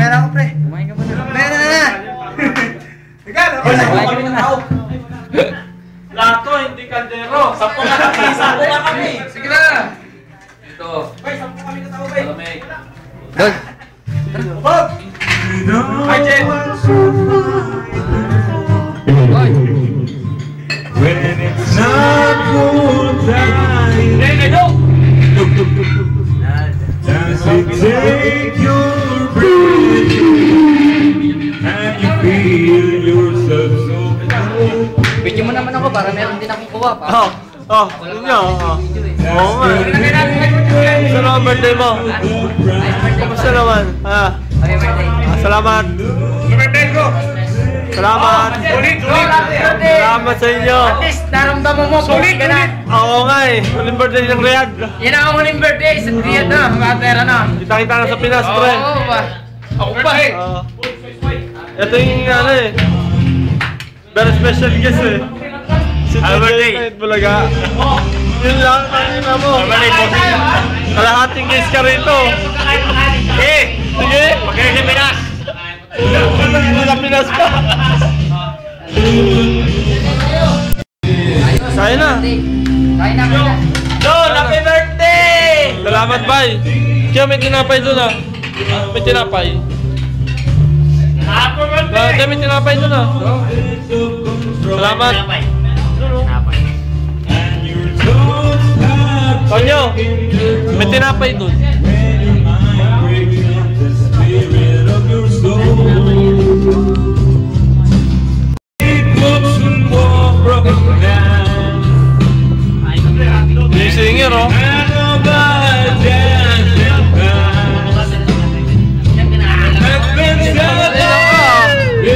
Kamera ko, pre. Kumain ka muna. Kamera na! Ikaw, Kumain ka muna. Lato, hindi kaldero. Sampo nga kami, sampo nga kami. Sige na! Ito. Bay, sampo kami na tao, bay. Malamig. Dog. Bob! Hi, Jen. When it's not good time, Hey, hey, Dok. does it take your feel yourself so? Video mo naman ako para meron din akong kuha pa. Oh, oh, yun oh. video eh. Oo nga. Naman birthday mo. Happy birthday Kamusta naman? Ha? Happy birthday. Ah, salamat. Birthday ko! Salamat. Ulit, ulit! Salamat sa inyo. At least naramdaman mo, Sulit, ka na. ulit! Oo nga eh. Huling birthday ng Riyadh. Yan ang huling birthday sa Riyadh na, mga na. Kita-kita na sa Pinas, pre. Oo ba? Ako pa eh! Oo. Ito yung ano eh. Very special guest eh. Si Happy birthday. Kahit bulaga. Yun lang, kanina mo. Kalahating guest ka rito. Eh! Sige. Magaling sa Pinas! Sa Pinas pa. Kain na. birthday. Kain na. Don, happy birthday! Salamat, bay. Kaya may tinapay doon ah. May tinapay. Happy Ah, Kaya may tinapay doon ah. Salamat. And your toes have Tonyo, may tinapay doon.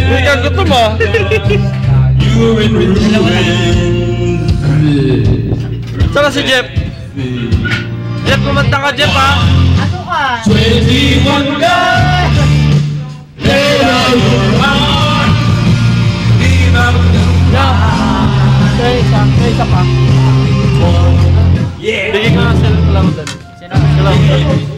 Hindi ka gutom ah. You're in ruins. Saan na si Jeff? Jeff, kumanta ka Jeff ha? 21 guys, lay down your heart. Give up the Bigyan ka ng cellphone lang doon. Sino? Salamat.